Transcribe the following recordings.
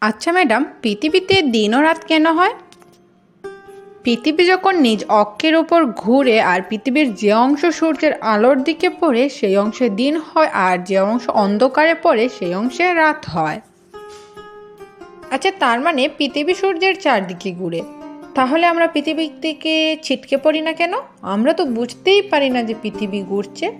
আচ্ছা ম্যাডাম, পৃথিবীতে দিন ও রাত কেন হয়? পৃথিবী যখন নিজ অক্ষের ওপর ঘুরে আর পৃথিবীর যে অংশ সূর্যের আলোর দিকে পড়ে, সেই অংশে দিন হয় আর যে অংশ অন্ধকারে পড়ে, সেই অংশে রাত হয়। আচ্ছা তার মানে পৃথিবী সূর্যের চারদিকে ঘুরে। তাহলে আমরা পৃথিবী থেকে ছিটকে পড়ি না কেন? আমরা তো বুঝতেই পারি না যে পৃথিবী ঘুরছে।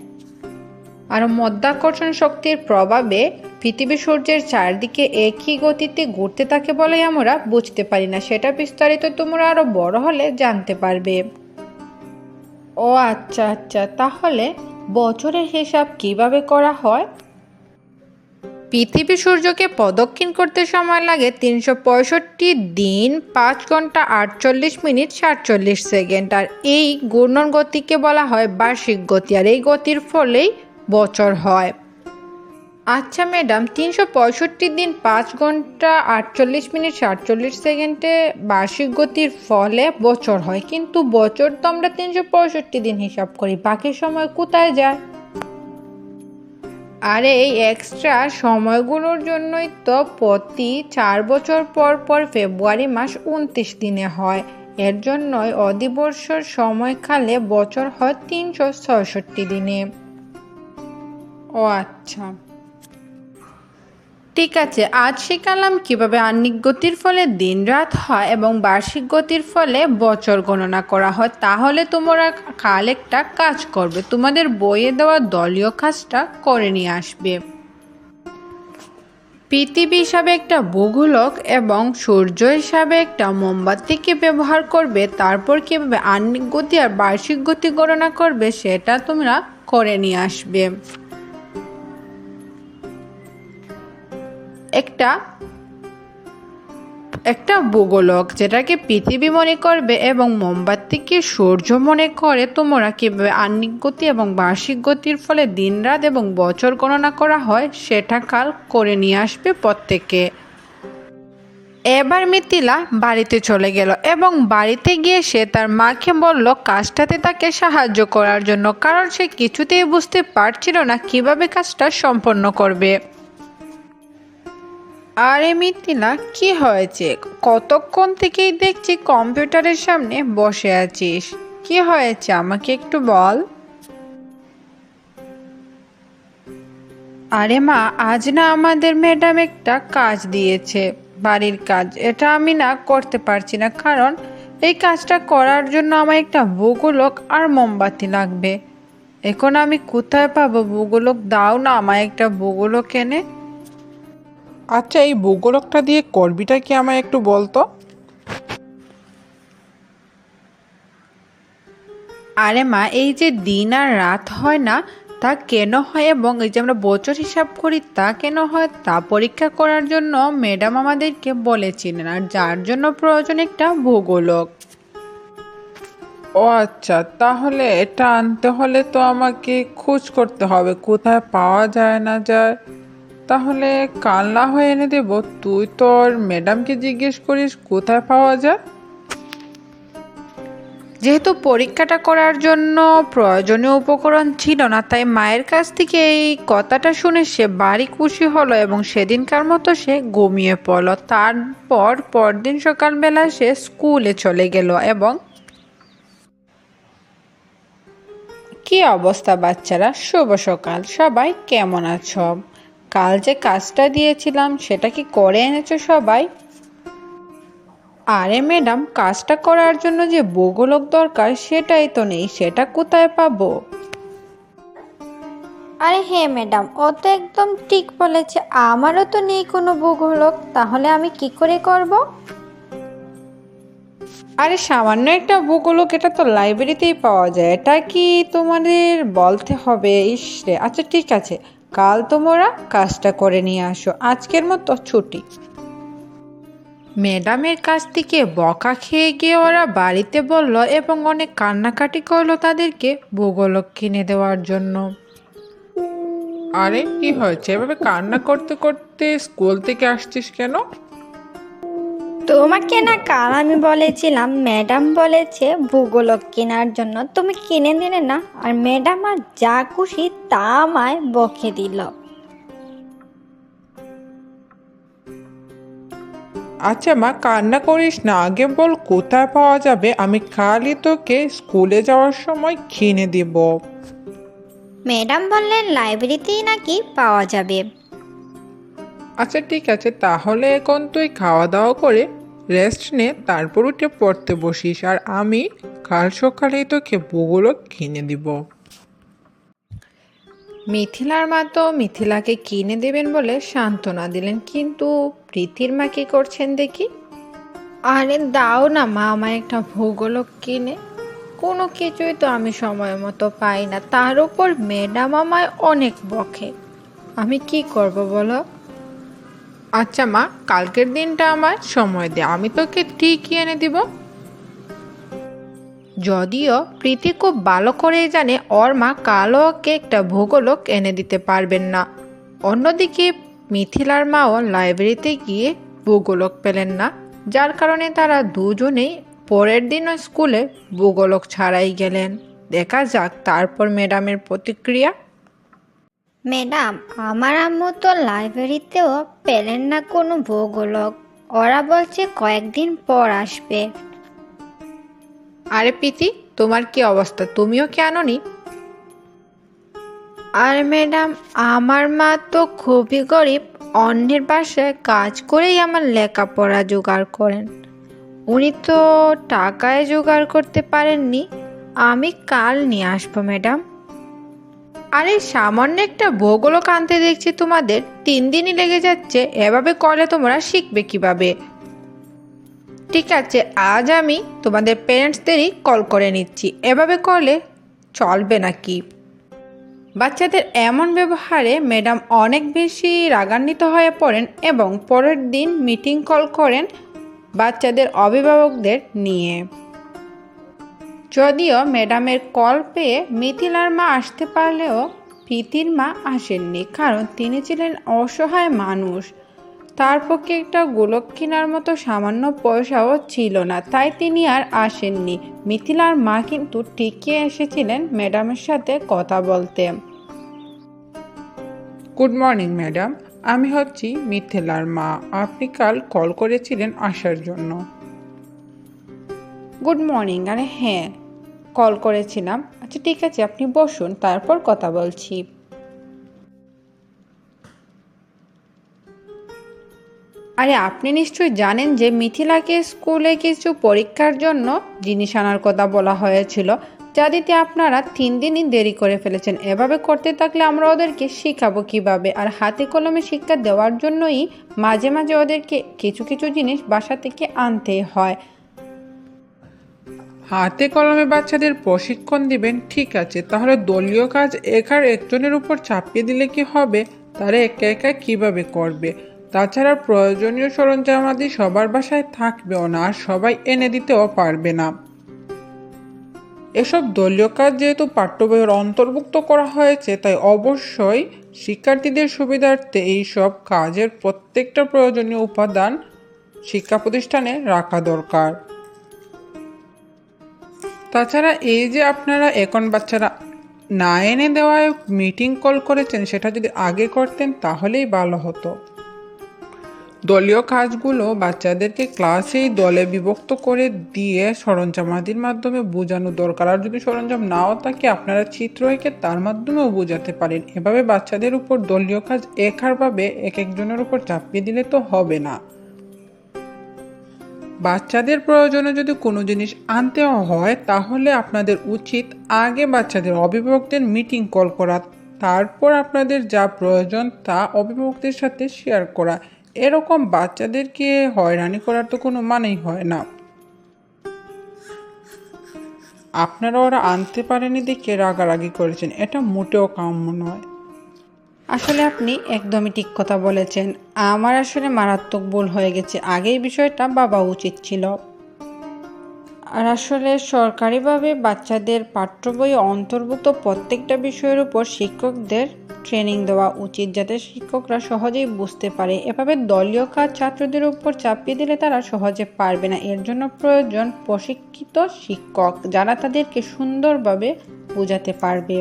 আর মধ্যাকর্ষণ শক্তির প্রভাবে পৃথিবী সূর্যের চারদিকে একই গতিতে ঘুরতে থাকে বলে আমরা বুঝতে পারি না। সেটা বিস্তারিত তোমরা আরও বড় হলে জানতে পারবে। ও আচ্ছা আচ্ছা তাহলে বছরের হিসাব কীভাবে করা হয়? পৃথিবী সূর্যকে প্রদক্ষিণ করতে সময় লাগে তিনশো পঁয়ষট্টি দিন, পাঁচ ঘণ্টা আটচল্লিশ মিনিট সাতচল্লিশ সেকেন্ড। আর এই ঘূর্ণন গতিকে বলা হয় বার্ষিক গতি। আর এই গতির ফলেই বছর হয়। আচ্ছা ম্যাডাম, তিনশো পঁয়ষট্টি দিন পাঁচ ঘণ্টা আটচল্লিশ মিনিট সাতচল্লিশ সেকেন্ডে বার্ষিক গতির ফলে বছর হয়। কিন্তু বছর তো আমরা তিনশো পঁয়ষট্টি দিন হিসাব করি। বাকি সময় কোথায় যায়? আর, এই এক্সট্রা সময়গুলোর জন্যই তো প্রতি চার বছর পর পর ফেব্রুয়ারি মাস উনত্রিশ দিনে হয়। এর জন্যই অধিবর্ষর সময়কালে বছর হয় তিনশো ছয়ষট্টি দিনে। ও আচ্ছা। ঠিক আছে, আজ শিখালাম কীভাবে আহ্নিক গতির ফলে দিন রাত হয় এবং বার্ষিক গতির ফলে বছর গণনা করা হয়। তাহলে তোমরা কাল একটা কাজ করবে, তোমাদের বইয়ে দেওয়া দলীয় কাজটা করে নিয়ে আসবে। পৃথিবী হিসাবে একটা ভূগোলক এবং সূর্য হিসাবে একটা মোমবাতিকে ব্যবহার করবে, তারপর কীভাবে আহ্নিক গতি আর বার্ষিক গতি গণনা করবে, সেটা তোমরা করে নিয়ে আসবে। একটা একটা ভূগোলক যেটাকে পৃথিবী মনে করবে এবং মোমবাতিকে সূর্য মনে করে, তোমরা কীভাবে আহ্নিক গতি এবং বার্ষিক গতির ফলে দিনরাত এবং বছর গণনা করা হয়, সেটা কাল করে নিয়ে আসবে প্রত্যেকে। এবার মিথিলা বাড়িতে চলে গেল এবং বাড়িতে গিয়ে সে তার মাকে বলল, কাজটাতে তাকে সাহায্য করার জন্য। কারণ সে কিছুতেই বুঝতে পারছিল না কীভাবে কাজটা সম্পন্ন করবে। আরে মিথিলা কি হয়েছে? কতক্ষণ থেকেই দেখছি কম্পিউটারের সামনে বসে আছিস। কি হয়েছে, আমাকে একটু বল। আরে মা, আজ না আমাদের ম্যাডাম একটা কাজ দিয়েছে, বাড়ির কাজ। এটা আমি না করতে পারছি না, কারণ এই কাজটা করার জন্য আমার একটা ভূগোলক আর মোমবাতি লাগবে। এখন আমি কোথায় পাবো ভূগোলক? দাও না আমায় একটা ভূগোলক এনে। আচ্ছা এই ভূগোলকটা দিয়ে করবিটা কি আমায় একটু বলতো? আরে মা এই যে দিন আর রাত হয় না তা কেন হয় এবং এই যে আমরা বছর হিসাব করি তা কেন হয়? তা পরীক্ষা করার জন্য ম্যাডাম আমাদেরকে বলেছিলেন আর যার জন্য প্রয়োজন একটা ভূগোলক। ও আচ্ছা তাহলে এটা আনতে হলে তো আমাকে খোঁজ করতে হবে কোথায় পাওয়া যায় না যায়। তাহলে কাল না হয়ে এনে দেবো। তুই তোর ম্যাডামকে জিজ্ঞেস করিস, কোথায় পাওয়া যায়? যেহেতু পরীক্ষাটা করার জন্য প্রয়োজনীয় উপকরণ ছিল না, তাই মায়ের কাছ থেকে এই কথাটা শুনে সে বাড়ি খুশি হলো এবং সেদিনকার মতো সে ঘুমিয়ে পড়ল। তারপর পরদিন সকালবেলা সে স্কুলে চলে গেল এবং কি অবস্থা বাচ্চারা? শুভ সকাল। সবাই কেমন আছো? কাল যে কাজটা দিয়েছিলাম সেটা কি করে এনেছো সবাই? আরে ম্যাডাম কাজটা করার জন্য যে ভূগোলক দরকার সেটাই তো নেই সেটা কোথায় পাবো? আরে হ্যাঁ ম্যাডাম ও তো একদম ঠিক বলেছে আমারও তো নেই কোনো ভূগোলক তাহলে আমি কি করে করব? আরে সামান্য একটা ভূগোলক এটা তো লাইব্রেরিতেই পাওয়া যায় এটা কি তোমাদের বলতে হবে? ইস রে আচ্ছা ঠিক আছে কাল তোমরা কাজটা করে নিয়ে আসো আজকের মতো ছুটি। ম্যাডামের কাছ থেকে বকা খেয়ে গিয়ে ওরা বাড়িতে বলল এবং অনেক কান্নাকাটি করল তাদেরকে ভূগোলক কিনে দেওয়ার জন্য। আরে কি হয়েছে? এভাবে কান্না করতে করতে স্কুল থেকে আসছিস কেন? তোমাকে না কাল আমি বলেছিলাম ম্যাডাম বলেছে ভূগোলক কেনার জন্য। তুমি কিনে দিলে না আর ম্যাডাম আর যা খুশি তা আমায় বকে দিল। আচ্ছা মা কান্না করিস না আগে বল কোথায় পাওয়া যাবে? আমি কালই তোকে স্কুলে যাওয়ার সময় কিনে দিব। ম্যাডাম বললেন লাইব্রেরিতেই নাকি পাওয়া যাবে। আচ্ছা ঠিক আছে তাহলে এখন তুই খাওয়া দাওয়া করে রেস্ট নে তারপর উঠে পড়তে বসিস। আর আমি কাল সকালেই তোকে বগুলো কিনে দিব। মিথিলার মা তো মিথিলাকে কিনে দেবেন বলে সান্ত্বনা দিলেন, কিন্তু প্রীতির মা কি করছেন দেখি? আরে দাও না মা, আমায় একটা ভূগোলক কিনে। কোনো কিছুই তো আমি সময় মতো পাই না, তার উপর ম্যাডাম আমায় অনেক বকে। আমি কি করব বলো? আচ্ছা মা, কালকের দিনটা আমার সময় দে, আমি তোকে ঠিকই এনে দিব। যদিও প্রীতি খুব ভালো করেই জানে ওর মা কালো ওকে একটা ভূগোলক এনে দিতে পারবেন না। অন্যদিকে মিথিলার মাও লাইব্রেরিতে গিয়ে ভূগোলক পেলেন না, যার কারণে তারা দুজনেই পরের দিনও স্কুলে ভূগোলক ছাড়াই গেলেন। দেখা যাক তারপর ম্যাডামের প্রতিক্রিয়া। ম্যাডাম, আমার আম্মু তো লাইব্রেরিতেও পেলেন না কোনো ভূগোলক। ওরা বলছে কয়েকদিন পর আসবে। আরে প্রীতি তোমার কি অবস্থা? তুমিও কেন নি আর ম্যাডাম আমার মা তো খুবই গরিব। অন্যের বাসায় কাজ করেই আমার লেখাপড়া জোগাড় করেন। উনি তো টাকায় জোগাড় করতে পারেননি। আমি কাল নিয়ে আসব ম্যাডাম। আরে সামান্য একটা ভূগোলক আনতে দেখছি তোমাদের। তিন দিনই লেগে যাচ্ছে। এভাবে করলে তোমরা শিখবে কীভাবে? ঠিক আছে, আজ আমি তোমাদের প্যারেন্টসদেরই কল করে নিচ্ছি। এভাবে করলে চলবে নাকি? বাচ্চাদের এমন ব্যবহারে ম্যাডাম অনেক বেশি রাগান্বিত হয়ে পড়েন এবং পরের দিন মিটিং কল করেন বাচ্চাদের অভিভাবকদের নিয়ে। যদিও ম্যাডামের কল পেয়ে মিথিলার মা আসতে পারলেও প্রীতির মা আসেননি, কারণ তিনি ছিলেন অসহায় মানুষ। তার পক্ষে একটা গোলক কেনার মতো সামান্য পয়সাও ছিল না তাই তিনি আর আসেননি। মিথিলার মা কিন্তু টিকে এসেছিলেন ম্যাডামের সাথে কথা বলতে। Good morning madam. আমি হচ্ছি মিথিলার মা। আপনি কাল কল করেছিলেন আসার জন্য। গুড মর্নিং আরে হ্যাঁ কল করেছিলাম। আচ্ছা ঠিক আছে আপনি বসুন তারপর কথা বলছি। আরে, আপনি নিশ্চয়ই জানেন যে মিথিলাকে স্কুলে কিছু পরীক্ষার জন্য জিনিস আনার কথা বলা হয়েছিল, যা দিতে আপনারা তিন দিনই দেরি করে ফেলেছেন। এভাবে করতে থাকলে আমরা ওদেরকে শেখাবো কীভাবে, আর হাতে কলমে শিক্ষা দেওয়ার জন্যই মাঝে মাঝে ওদেরকে কিছু কিছু জিনিস বাসা থেকে আনতে হয়। হাতে কলমে বাচ্চাদের প্রশিক্ষণ দিবেন, ঠিক আছে, তাহলে দলীয় কাজ একার একজনের উপর চাপিয়ে দিলে কি হবে? তারা একা একা কীভাবে করবে? তাছাড়া প্রয়োজনীয় সরঞ্জামাদি সবার বাসায় থাকবেও না, আর সবাই এনে দিতেও পারবে না। এসব দলীয় কাজ যেহেতু পাঠ্যবইয়ের অন্তর্ভুক্ত করা হয়েছে, তাই অবশ্যই শিক্ষার্থীদের সুবিধার্থে এই সব কাজের প্রত্যেকটা প্রয়োজনীয় উপাদান শিক্ষা প্রতিষ্ঠানে রাখা দরকার। তাছাড়া এই যে আপনারা এখন বাচ্চারা না এনে দেওয়ায় মিটিং কল করেছেন, সেটা যদি আগে করতেন তাহলেই ভালো হতো। দলীয় কাজগুলো বাচ্চাদেরকে ক্লাসেই দলে বিভক্ত করে দিয়ে সরঞ্জামাদির মাধ্যমে বোঝানো দরকার। আর যদি সরঞ্জাম নাও থাকে, আপনারা চিত্র এঁকে তার মাধ্যমেও বোঝাতে পারেন। এভাবে বাচ্চাদের উপর দলীয় কাজ একারভাবে এক একজনের উপর চাপিয়ে দিলে তো হবে না। বাচ্চাদের প্রয়োজনে যদি কোনো জিনিস আনতে হয়, তাহলে আপনাদের উচিত আগে বাচ্চাদের অভিভাবকদের মিটিং কল করা, তারপর আপনাদের যা প্রয়োজন তা অভিভাবকদের সাথে শেয়ার করা। এরকম বাচ্চাদেরকে হয়রানি করার তো কোনো মানেই হয় না। আপনারা ওরা আনতে পারেনি দেখে রাগারাগি করেছেন। এটা মোটেও কাম্য নয়। আসলে আপনি একদমই ঠিক কথা বলেছেন। আমার আসলে মারাত্মক ভুল হয়ে গেছে। আগেই বিষয়টা বাবা উচিত ছিল। আর আসলে সরকারিভাবে বাচ্চাদের পাঠ্য বই অন্তর্ভুক্ত প্রত্যেকটা বিষয়ের উপর শিক্ষকদের ট্রেনিং দেওয়া উচিত যাতে শিক্ষকরা সহজেই বুঝতে পারে। এভাবে দলীয় কাজ ছাত্রদের উপর চাপিয়ে দিলে তারা সহজে পারবে না। এর জন্য প্রয়োজন প্রশিক্ষিত শিক্ষক যারা তাদেরকে সুন্দরভাবে বোঝাতে পারবে।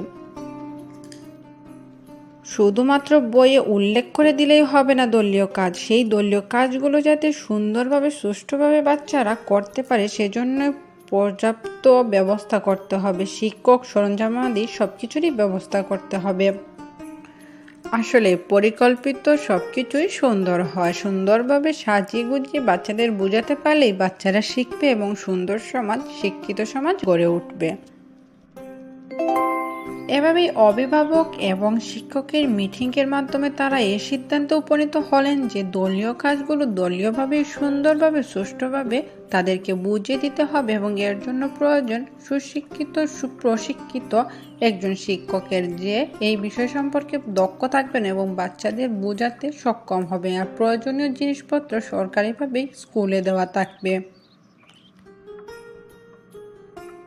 শুধুমাত্র বইয়ে উল্লেখ করে দিলেই হবে না দলীয় কাজ। সেই দলীয় কাজগুলো যাতে সুন্দরভাবে, সুষ্ঠুভাবে বাচ্চারা করতে পারে, সেজন্য পর্যাপ্ত ব্যবস্থা করতে হবে। শিক্ষক, সরঞ্জামাদি সব কিছুরই ব্যবস্থা করতে হবে। আসলে পরিকল্পিত সব কিছুই সুন্দর হয়। সুন্দরভাবে সাজিয়ে গুজিয়ে বাচ্চাদের বোঝাতে পারলেই বাচ্চারা শিখবে এবং সুন্দর সমাজ, শিক্ষিত সমাজ গড়ে উঠবে। এভাবেই অভিভাবক এবং শিক্ষকের মিটিংয়ের মাধ্যমে তারা এই সিদ্ধান্তে উপনীত হলেন যে দলীয় কাজগুলো দলীয়ভাবে, সুন্দরভাবে, সুষ্ঠুভাবে তাদেরকে বুঝিয়ে দিতে হবে এবং এর জন্য প্রয়োজন সুশিক্ষিত, সুপ্রশিক্ষিত একজন শিক্ষকের যে এই বিষয় সম্পর্কে দক্ষ থাকবেন এবং বাচ্চাদের বোঝাতে সক্ষম হবে আর প্রয়োজনীয় জিনিসপত্র সরকারিভাবেই স্কুলে দেওয়া থাকবে।